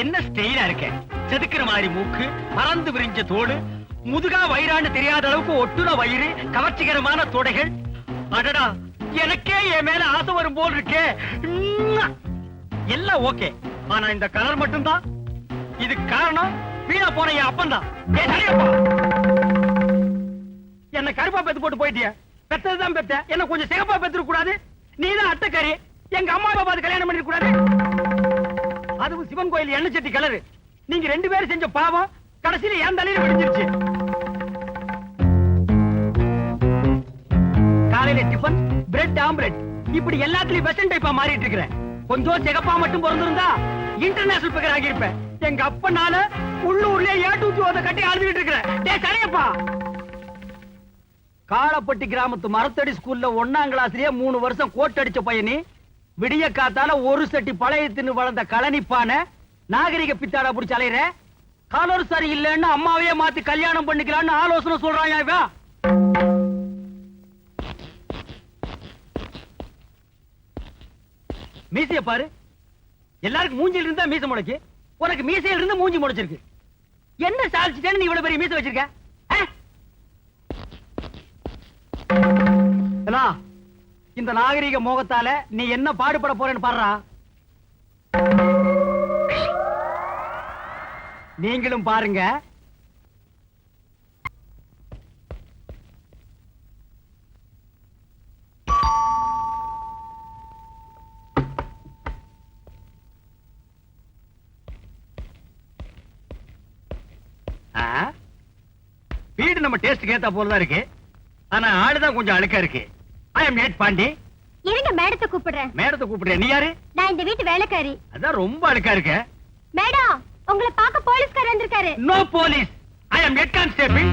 என்ன ஸ்டைலா இருக்க? செதுக்குற மாதிரி மூக்கு பறந்து விரிஞ்ச தோடு முதுகா வயிறான்னு தெரியாத அளவுக்கு ஒட்டுன வயிறு கவர்ச்சிகரமான தொடைகள். அடடா எனக்கே என் மேல ஆசை வரும் போல் இருக்கே. எல்லாம் ஓகே. ஆனா இந்த கலர் மட்டும்தான். இது காரணம் வீணா போன என் அப்பன் தான் என்ன கருப்பா பெத்து போட்டு போயிட்டிய? பெத்ததுதான் பெத்த என்ன கொஞ்சம் சிகப்பா பெத்துக்க கூடாது நீதான் அட்டக்கறி எங்க அம்மா அப்பா பார்த்து கல்யாணம் பண்ணிக்க கூடாது அதுவும் சிவன் கோயில் எண்ணெய் சட்டி கலரு நீங்க ரெண்டு பேரும் செஞ்ச பாவம் கடைசியில என் தலையில விடிஞ்சிருச்சு காலையில டிஃபன் பிரெட் ஆம்லெட் இப்படி எல்லாத்துலயும் வெஸ்டர்ன் டைப்பா மாறிட்டு இருக்கிறேன். கொஞ்சம் சிகப்பா மட்டும் பிறந்திருந்தா இன்டர்நேஷனல் பிகர் ஆகியிருப்பேன். எங்க அப்பனால உள்ளூர்லயே ஏட்டு ஓத கட்டி அழுதுகிட்டு இருக்கிறேன். டே சரியப்பா. காலப்பட்டி கிராமத்து மரத்தடி ஸ்கூல்ல ஒன்னாம் கிளாஸ்லயே மூணு வருஷம் கோட் அடிச்ச பையனி விடிய காத்தால ஒரு சட்டி பழைய வளர்ந்த கலனிப்பான நாகரிக பித்தாடா புடிச்சு அலையிற? காலர் சரி இல்லைன்னு அம்மாவையே மாத்தி கல்யாணம் பண்ணிக்கலாம்னு ஆலோசனை சொல்றாங்க இவன் மீசைய பாரு. எல்லாருக்கும் மூஞ்சில் இருந்தா மீசை முளைக்கு. உனக்கு மீசையில் இருந்து மூஞ்சி முளைச்சிருக்கு. என்ன சாதிச்சுட்டேன்னு நீ இவ்வளவு பெரிய மீசை வச்சிருக்க? இந்த நாகரிக மோகத்தால நீ என்ன பாடுபட போறேன்னு பாடுறா? நீங்களும் பாருங்க. வீடு நம்ம டேஸ்ட் ஏத்தா போலதான் இருக்கு. ஆனா ஆளுதான் கொஞ்சம் அழுக்கா இருக்கு. ஐ எம் நேட் பாண்டி. இருங்க மேடத்தை கூப்பிடுறேன்? மேடத்தை கூப்பிடுறேன். நீ யாரு? நான் இந்த வீட்டு வேலைக்காரி. அதான் ரொம்ப அழுக்கா இருக்க. மேடம் உங்களை பார்க்க போலீஸ்காரர் வந்திருக்காரு. No police I am head constable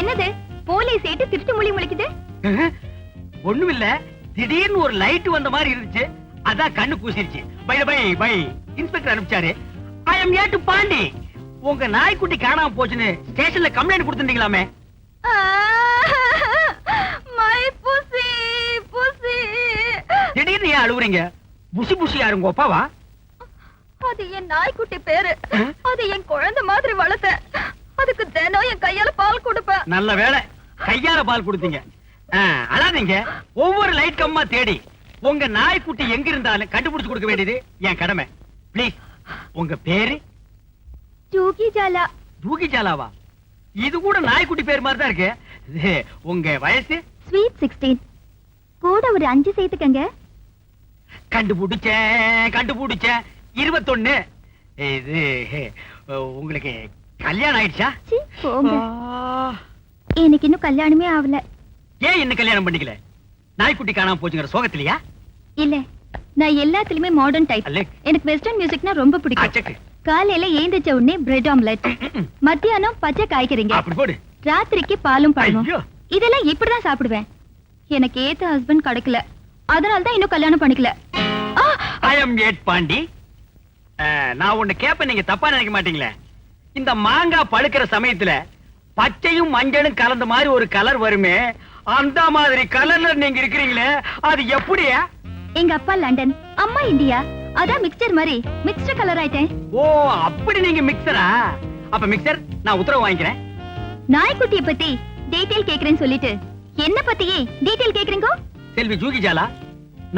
என்னது? போலீஸ் ஏட்டு திருட்டு மொழி முழிக்குது ஒண்ணும் இல்ல திடீர்னு ஒரு லைட் வந்த மாதிரி இருந்துச்சு. அதான் கண்ணு கூசிருச்சு. Bye bye bye. இன்ஸ்பெக்டர் அனுப்பிச்சாரு. ஐ ஏட்டு பாண்டி உங்க நாய்க்குட்டி காணாம போச்சுன்னு ஸ்டேஷன்ல கம்ப்ளைண்ட் கொடுத்துட்டீங்களாமே மை புசி புசி திடீர்னு ஏன் அழுவுறீங்க புசி புசி யாருங்க ஒப்பாவா? அது என் நாய்க்குட்டி பேரு? அது என் குழந்தை மாதிரி வளர்த்தேன் அதுக்கு தினம் என் கையால பால் கொடுப்பேன். நல்ல வேளை. கையால பால் கொடுத்தீங்க. அழாதீங்க. ஒவ்வொரு லைட் கம்மா தேடி உங்க நாய்க்குட்டி எங்க இருந்தாலும் கண்டுபிடிச்சு கொடுக்க வேண்டியது என் கடமை. ப்ளீஸ் உங்க பேரு? ஜூகி ஜாலா தூக்கி சாலாவா இது கூட நாய்க்குட்டி பேர் மாதிரி தான் இருக்கு. உங்க வயசு? ஸ்வீட் சிக்ஸ்டீன் கூட ஒரு அஞ்சு சேர்த்துக்கங்க. கண்டுபிடிச்சேன் கண்டுபிடிச்சேன். இருபத்தொன்னு. இது உங்களுக்கு கல்யாணம் ஆயிடுச்சா. எனக்கு இன்னும் கல்யாணமே ஆகல ஏன் இன்னும் கல்யாணம் பண்ணிக்கல? நாய்க்குட்டி காணாம போச்சுங்கிற சோகத்திலையா? இல்ல. நான் எல்லாத்துலயுமே மாடர்ன் டைப். எனக்கு வெஸ்டர்ன் மியூசிக்னா ரொம்ப பிடிக்கும். காலையில ஏந்திரிச்ச உடனே பிரெட் ஆம்லெட் மத்தியானம் பச்சை காய்கறிங்க. ராத்திரிக்கு பாலும் பழமும். இதெல்லாம் இப்படிதான் சாப்பிடுவேன். எனக்கு ஏத்த ஹஸ்பண்ட் கிடைக்கல. அதனால தான் இன்னும் கல்யாணம் பண்ணிக்கல! ஐ அம் பாண்டி. நான் ஒண்ணு கேப்பேன் நீங்க தப்பா நினைக்க மாட்டீங்களே. இந்த மாங்காய் பழுக்கிற சமயத்துல பச்சையும் மஞ்சளும் கலந்த மாதிரி ஒரு கலர் வருமே. அந்த மாதிரி கலர்ல நீங்க இருக்கிறீங்களே அது எப்படியா? எங்க அப்பா லண்டன் அம்மா இந்தியா. அதான் மிக்சர் மாதிரி மிக்ஸ்டர் கலர் ஆயிட்டேன். ஓ அப்படி நீங்க மிக்சரா அப்ப மிக்சர் நான் உத்தரவு வாங்கிக்கிறேன். நாய்க்குட்டிய பத்தி டீடைல் கேக்குறேன்னு சொல்லிட்டு. என்ன பத்தியே டீடைல் கேக்குறீங்க? செல்வி ஜூகி ஜாலா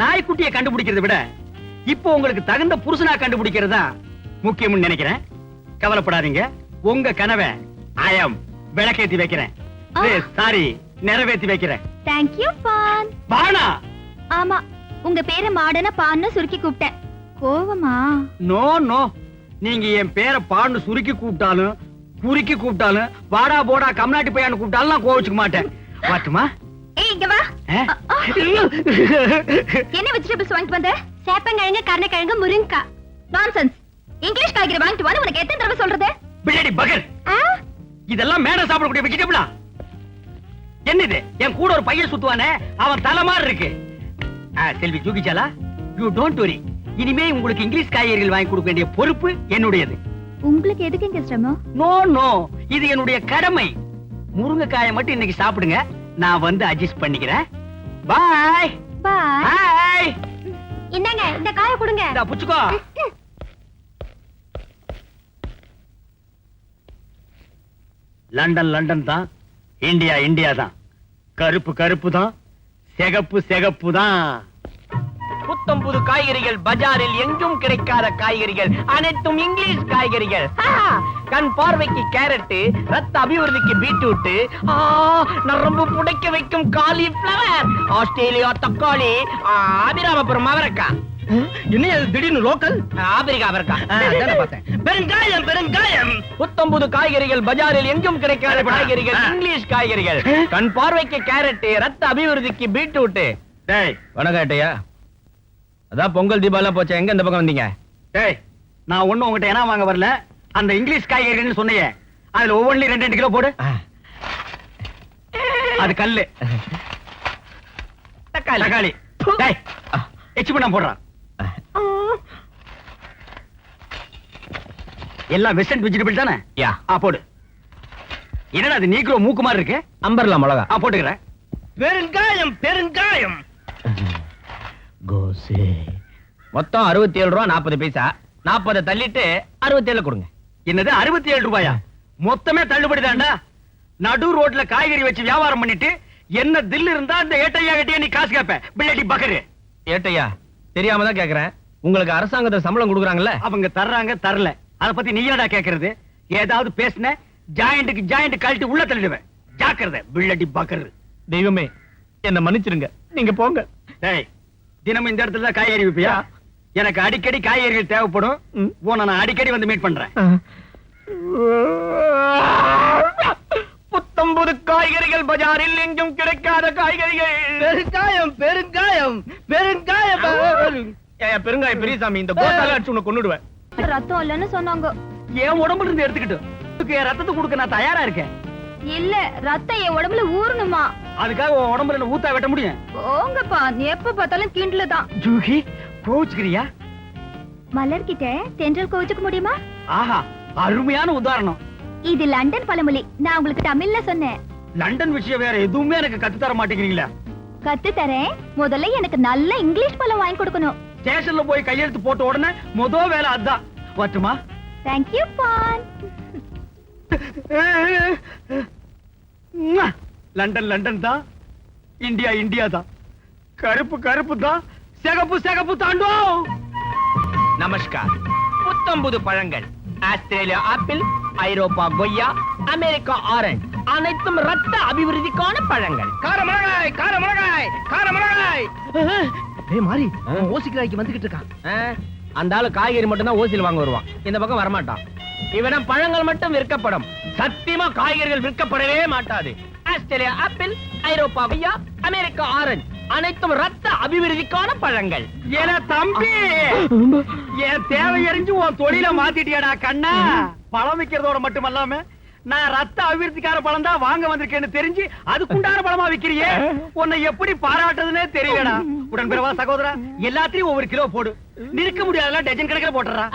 நாய்க்குட்டியை கண்டுபிடிக்கிறதை விட இப்போ உங்களுக்கு தகுந்த புருஷனா கண்டுபிடிக்கிறது தான் முக்கியம்னு நினைக்கிறேன். கவலைப்படாதீங்க. உங்க கனவை ஆயம் விளக்கேத்தி வைக்கிறேன். சாரி நிறைவேத்தி வைக்கிறேன். தேங்க்யூ பான் பானா ஆமா உங்க பேரை மாடன பான்னு சுருக்கி கூப்பிட்டேன். கோவமா? No no. நீங்க என் பேரை பாண்டு சுருக்கி கூப்பிட்டாலும் குறுக்கி கூப்பிட்டாலும் வாடா போடா கம்நாட்டி பையான்னு கூப்பிட்டாலும் நான் கோவிச்சுக்க மாட்டேன். வாட்டுமா? ஏய் இங்க வா. என்ன வெஜிடபிள்ஸ் வாங்கிட்டு வந்த? சேப்பங்கிழங்கு கருணைக்கிழங்கு முருங்கா. நான்சென்ஸ் இங்கிலீஷ் காய்கறி வாங்கிட்டு வான்னு உனக்கு எத்தனை தடவை சொல்றது? பின்னாடி பகர்? இதெல்லாம் மேடம் சாப்பிடக்கூடிய வெஜிடபிளா என்னது? என் கூட ஒரு பையன் சுத்துவானே? அவன் தலை மாதிரி இருக்கு. செல்வி ஜூகிச்சாலா யூ டோன்ட் வரி இனிமே உங்களுக்கு இங்கிலீஷ் காய்கறிகள் வாங்கி கொடுக்க வேண்டிய பொறுப்பு என்னுடையது. உங்களுக்கு எதுக்கு இங்க சிரமம்? நோ நோ இது என்னுடைய கடமை. முருங்கைக்காயை மட்டும் இன்னைக்கு சாப்பிடுங்க. நான் வந்து அட்ஜஸ்ட் பண்ணிக்கிறேன். பாய் பாய் இந்தாங்க இந்த காய கொடுங்க. இந்த புச்சுக்கோ. லண்டன் லண்டன் தான். இந்தியா இந்தியா தான். கருப்பு கருப்பு தான். சிகப்பு சிகப்பு தான் புத்தம் புது காய்கறிகள் பஜாரில் எங்கும் கிடைக்காத காய்கறிகள். அனைத்தும் இங்கிலீஷ் காய்கறிகள். கண் பார்வைக்கு கேரட் ரத்த அபிவிருத்திக்கு பீட்ரூட் ஆ, நரம்பு புடைக்க வைக்கும் காலிஃபிளவர். ஆஸ்திரேலியா தக்காளி. அபிராமபுரம் அவரக்காய். என்ன திடீர்னு லோக்கல்? ஆப்பிரிக்கா பார்த்தேன். பெருங்காயம் பெருங்காயம். புத்தம் புது காய்கறிகள் பஜாரில் எங்கும் கிடைக்காத. காய்கறிகள். இங்கிலீஷ் காய்கறிகள். கண் பார்வைக்கு கேரட் ரத்த அபிவிருத்திக்கு பீட்ரூட் டேய். வணக்கம் ஏட்டையா. அதான் பொங்கல் தீபாவளி போச்சு. எங்க இந்த பக்கம் வந்தீங்க? டேய் நான் ஒண்ணும் உங்ககிட்ட ஏனா வாங்க வரல. அந்த இங்கிலீஷ் காய்கறின்னு சொன்னியே. அதுல ஒவ்வொன்றிலும் ரெண்டு ரெண்டு கிலோ போடு. அது கல்லு. தக்காளி. தக்காளி. டேய் எச்சு பண்ண போடுறான் எல்லாம் வெஸ்டர்ன் வெஜிடபிள் தானே? யா. ஆ போடு. என்னடா அது நீக்ரோ மூக்கு மாதிரி இருக்கு? அம்பர்லா மிளகா. ஆ போட்டுக்கிறேன். பெருங்காயம் பெருங்காயம். கோசே. மொத்தம் அறுபத்தி ஏழு ரூபா நாற்பது பைசா. நாற்பதை தள்ளிட்டு அறுபத்தி ஏழு கொடுங்க. என்னது அறுபத்தி ஏழு ரூபாயா மொத்தமே தள்ளுபடி தான்டா. நடு ரோட்ல காய்கறி வச்சு வியாபாரம் பண்ணிட்டு என்ன தில் இருந்தா இந்த ஏட்டையா கிட்டே நீ காசு கேப்ப. பிள்ளடி பக்கரு ஏட்டையா? தெரியாம தான் கேக்குறேன். உங்களுக்கு அரசாங்கத்துல சம்பளம் கொடுக்குறாங்கல்ல? அவங்க தர்றாங்க தரல. அத பத்தி நீ கேக்குறது? ஏதாவது பேசுன ஜாயிண்ட்டுக்கு ஜாயிண்ட் கழட்டி உள்ள தள்ளிடுவேன். ஜாக்கிரதை பிள்ளடி பக்கரு தெய்வமே என்ன மன்னிச்சிருங்க. நீங்க போங்க. டேய் தினமும் இந்த இடத்துல தான் காய்கறி விப்பியா எனக்கு அடிக்கடி காய்கறிகள் தேவைப்படும். உன்னை நான் அடிக்கடி வந்து மீட் பண்றேன். புத்தம் புது காய்கறிகள் பஜாரில் எங்கும் கிடைக்காத காய்கறிகள். பெருங்காயம் பெருங்காயம் பெருங்காயம் ஏய், பெருங்காய பெரியசாமி இந்த கோத்தால அடிச்சு உன்னை கொன்னுடுவேன். ரத்தம் இல்லைன்னு சொன்னாங்க. என் உடம்புல இருந்து எடுத்துக்கிட்டு. என் ரத்தத்தை கொடுக்க நான் தயாரா இருக்கேன். இல்ல ரத்தம் என் உடம்புல ஊறணுமா? அதுக்காக உன் உடம்புல என்ன ஊத்தா வெட்ட முடியும்? போங்கப்பா நீ எப்ப பார்த்தாலும் கிண்டல தான். ஜூஹி கோச்சுக்கிறியா? மலர்கிட்ட தென்றல் கோச்சுக்க முடியுமா? ஆஹா அருமையான உதாரணம். இது லண்டன் பழமொழி. நான் உங்களுக்கு தமிழ்ல சொன்னேன். லண்டன் விஷயம் வேற எதுவுமே எனக்கு கத்து தர மாட்டேங்கிறீங்களா. கத்து தரேன் முதல்ல எனக்கு நல்ல இங்கிலீஷ் பழம் வாங்கி கொடுக்கணும். ஸ்டேஷன்ல போய் கையெழுத்து போட்ட உடனே முத வேலை அதான். வட்டுமா தேங்க்யூ பான் லண்டன் லண்டன் தான். இந்தியா இந்தியா தான். கருப்பு கருப்பு தான். சிகப்பு சிகப்பு தாண்டும். நமஸ்கார். புத்தம் புது பழங்கள். ஆஸ்திரேலியா ஆப்பிள் ஐரோப்பா கொய்யா அமெரிக்கா ஆரஞ்சு. அனைத்தும் ரத்த அபிவிருத்திக்கான பழங்கள். காரமிளகாய் காரமிளகாய் காரமிளகாய் ஏய் மாறி ஓசிக்கலாய்க்கு வந்துகிட்டு இருக்கான். அந்த ஆளு காய்கறி மட்டும் தான் ஓசியில் வாங்க வருவான். இந்த பக்கம் வரமாட்டான். இவனம் பழங்கள் மட்டும் விற்கப்படும். சத்தியமா காய்கறிகள் விற்கப்படவே மாட்டாது. ஆஸ்திரேலியா ஆப்பிள் ஐரோப்பா கொய்யா அமெரிக்கா ஆரஞ்சு. அனைத்தும் ரத்த அபிவிருத்திக்கான பழங்கள். ஏன தம்பி! என் தேவை எறிஞ்சு உன் தொழில மாத்திட்டியாடா கண்ணா. பழம் விக்கிறதோட மட்டுமல்லாம நான் ரத்த அபிவிருத்திக்கார பழம் தான் வாங்க வந்திருக்கேன்னு தெரிஞ்சு அதுக்குண்டான பழமா விக்கிறியே? உன்னை எப்படி பாராட்டுறதுனே தெரியலடா. உடன்பிறவா சகோதரா எல்லாத்தையும் ஒவ்வொரு கிலோ போடு. நிற்க முடியாதெல்லாம் டஜன் கணக்கில் போட்டுறா.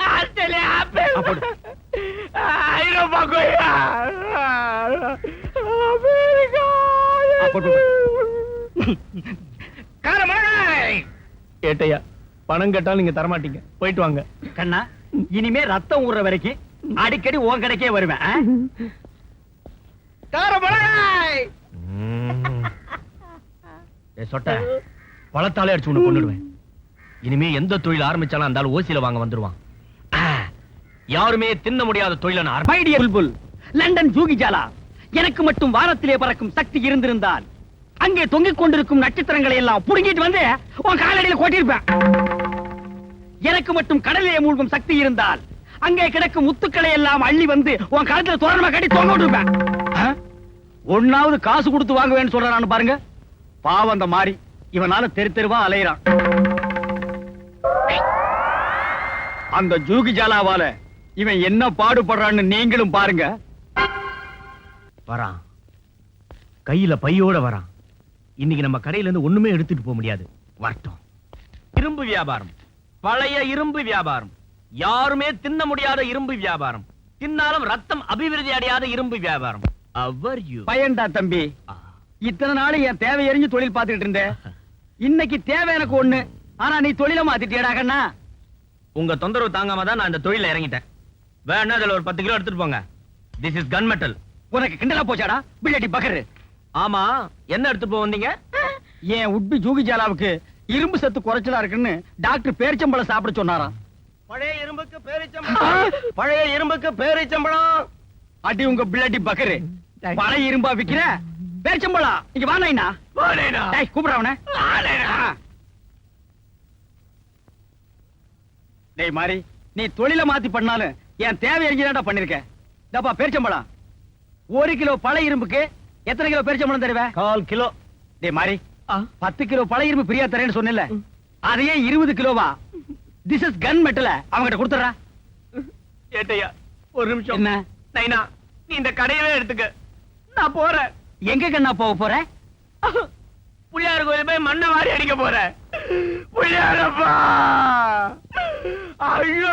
ஐரோப்பா. காரமிளகாய் ஏட்டையா பணம் கேட்டாலும் நீங்க தரமாட்டீங்க. போயிட்டு வாங்க. கண்ணா இனிமே ரத்தம் ஊறுற வரைக்கும் அடிக்கடி உன் கடைக்கே வருவேன் சொட்ட. பழத்தாலே அடிச்சு உன்னை கொண்டுடுவேன் இனிமே எந்த தொழில் ஆரம்பிச்சாலும் அந்த ஓசியில வாங்க வந்துருவான். யாருமே தின்ன முடியாத தொழிலை நான் ஆரம்பி- மை டியர் புல்புல் லண்டன் ஜூகிஜாலா எனக்கு மட்டும் வானத்திலே பறக்கும் சக்தி இருந்திருந்தால் அங்கே தொங்கிக் கொண்டிருக்கும் நட்சத்திரங்களை எல்லாம் புடுங்கிட்டு வந்து உன் காலடியில் கொட்டியிருப்பேன். எனக்கு மட்டும் கடலிலே மூழ்கும் சக்தி இருந்தால் அங்கே கிடக்கும் முத்துக்களை எல்லாம் அள்ளி வந்து உன் கழுத்துல தோரணமா கட்டி தொங்க விட்டுருப்பேன்? ஒண்ணாவது காசு கொடுத்து வாங்குவேன்னு சொல்றான்னு பாருங்க. பாவம் அந்த மாறி. இவனால தெரு தெருவா அலையிறான். அந்த ஜூகி ஜாலாவால இவன் என்ன பாடுபடுறான்னு நீங்களும் பாருங்க. வரான். கையில பையோட வரான். இன்னைக்கு நம்ம கடையில இருந்து ஒண்ணுமே எடுத்துட்டு போக முடியாது. வரட்டும். இரும்பு வியாபாரம். பழைய இரும்பு வியாபாரம். யாருமே தின்ன முடியாத இரும்பு வியாபாரம். தின்னாலும் ரத்தம் அபிவிருத்தி அடையாத இரும்பு வியாபாரம். அவர் யூ பயன்டா தம்பி. இத்தனை நாள் என் தேவை எறிஞ்சு தொழில் பார்த்துட்டு இருந்தேன் இன்னைக்கு தேவை எனக்கு ஒண்ணு. ஆனா நீ தொழில மாத்திட்டியடா கண்ணா. உங்க தொந்தரவு தாங்காம தான் நான் இந்த தொழில இறங்கிட்டேன். வேணா அதுல ஒரு பத்து கிலோ எடுத்துட்டு போங்க. திஸ் இஸ் கன் மெட்டல் உனக்கு கிண்டலா போச்சாடா? பிள்ளடி பக்கரு ஆமா. என்ன எடுத்துட்டு போக வந்தீங்க? என் உட்பி ஜூகி ஜாலாவுக்கு இரும்பு சத்து குறைச்சலா இருக்குன்னு டாக்டர் பேரிச்சம்பழம் சாப்பிட சொன்னாராம். பழைய இரும்புக்கு பேரிச்சம்பழம். பழைய இரும்புக்கு பேரிச்சம்பழம். அடி உங்க பிள்ளடி பக்கரு. பழைய இரும்பா விக்கிற பேரிச்சம்பழம். இங்க வா டேய் கூப்பிடுற அவனை. ஆ. டேய் மாறி நீ தொழில மாத்தி பண்ணாலும் என் தேவை எரிஞ்சுதான்டா பண்ணிருக்க. டப்பா பேரிச்சம்பழம். ஒரு கிலோ பழைய இரும்புக்கு எத்தனை கிலோ பேரிச்சம்பழம் தருவ? கால் கிலோ. டேய் மாறி பத்து கிலோ பழைய இரும்பு பிரியா தரேன்னு சொன்னல அதையே இருபது கிலோவா? திஸ் இஸ் கன் மெட்டல அவங்கிட்ட கொடுத்துறா ஏட்டையா ஒரு நிமிஷம். என்ன? நைனா நீ இந்த கடையவே எடுத்துக்க. நான் போறேன். எங்க கண்ணா போக போற புள்ளியார் கோயில் போய் மண்ணை வாரி அடிக்க போறேன். புள்ளியாரப்பா ஐயோ